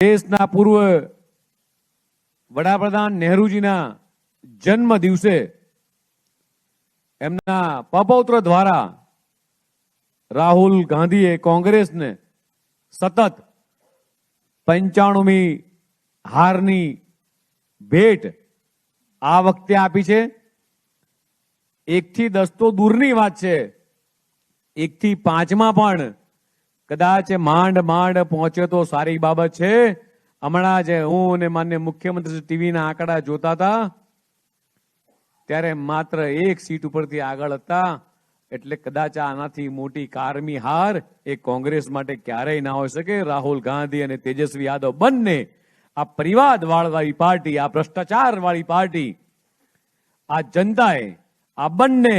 દેશના પૂર્વ વડાપ્રધાન નહેરુજીના જન્મ દિવસે એમના પપૌત્ર દ્વારા રાહુલ ગાંધીએ કોંગ્રેસને સતત પંચાણુમી હારની ભેટ આ વખતે આપી છે. એકથી દસ તો દૂરની વાત છે. એકથી પાંચમાં પણ કદાચ માંડ માંડ પહોંચે તો સારી બાબત છે. હમણાં જે હું અને માન્ય મુખ્યમંત્રી ટીવીના આંકડા જોતા હતા, ત્યારે માત્ર એક સીટ ઉપરથી આગળ હતા. એટલે કદાચ આનાથી મોટી કારમી હાર એ કોંગ્રેસ માટે ક્યારેય ના હોઈ શકે. રાહુલ ગાંધી અને તેજસ્વી યાદવ બંને આ પરિવાદ વાળી પાર્ટી, આ ભ્રષ્ટાચાર વાળી પાર્ટી, આ જનતાએ આ બંને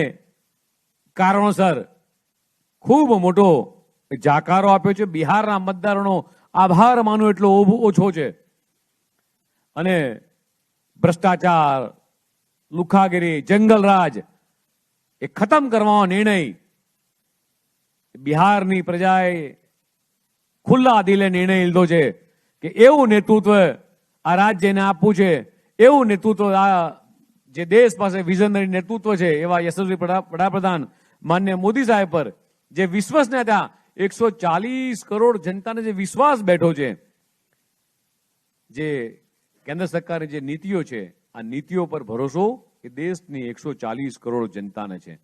કારણોસર ખૂબ મોટો જાકારો આપ્યો છે. બિહારના મતદારોનો આભાર માનો એટલો ઓછો છે. અને ભ્રષ્ટાચાર, લુખાગીરી જંગલરાજ એ ખતમ કરવાનો નિર્ણય બિહારની પ્રજાએ ખુલ્લા દિલે નિર્ણય લીધો છે કે એવું નેતૃત્વ આ રાજ્યને આપવું છે. એવું નેતૃત્વ આ જે દેશ પાસે વિઝનરી નેતૃત્વ છે એવા યશસ્વી વડાપ્રધાન માન્ય મોદી સાહેબ પર જે વિશ્વસનીયતા એકસો ચાલીસ કરોડ જનતાને જે વિશ્વાસ બેઠો છે, જે કેન્દ્ર સરકારની જે નીતિઓ છે, આ નીતિઓ પર ભરોસો કે દેશની એકસો ચાલીસ કરોડ જનતાને છે.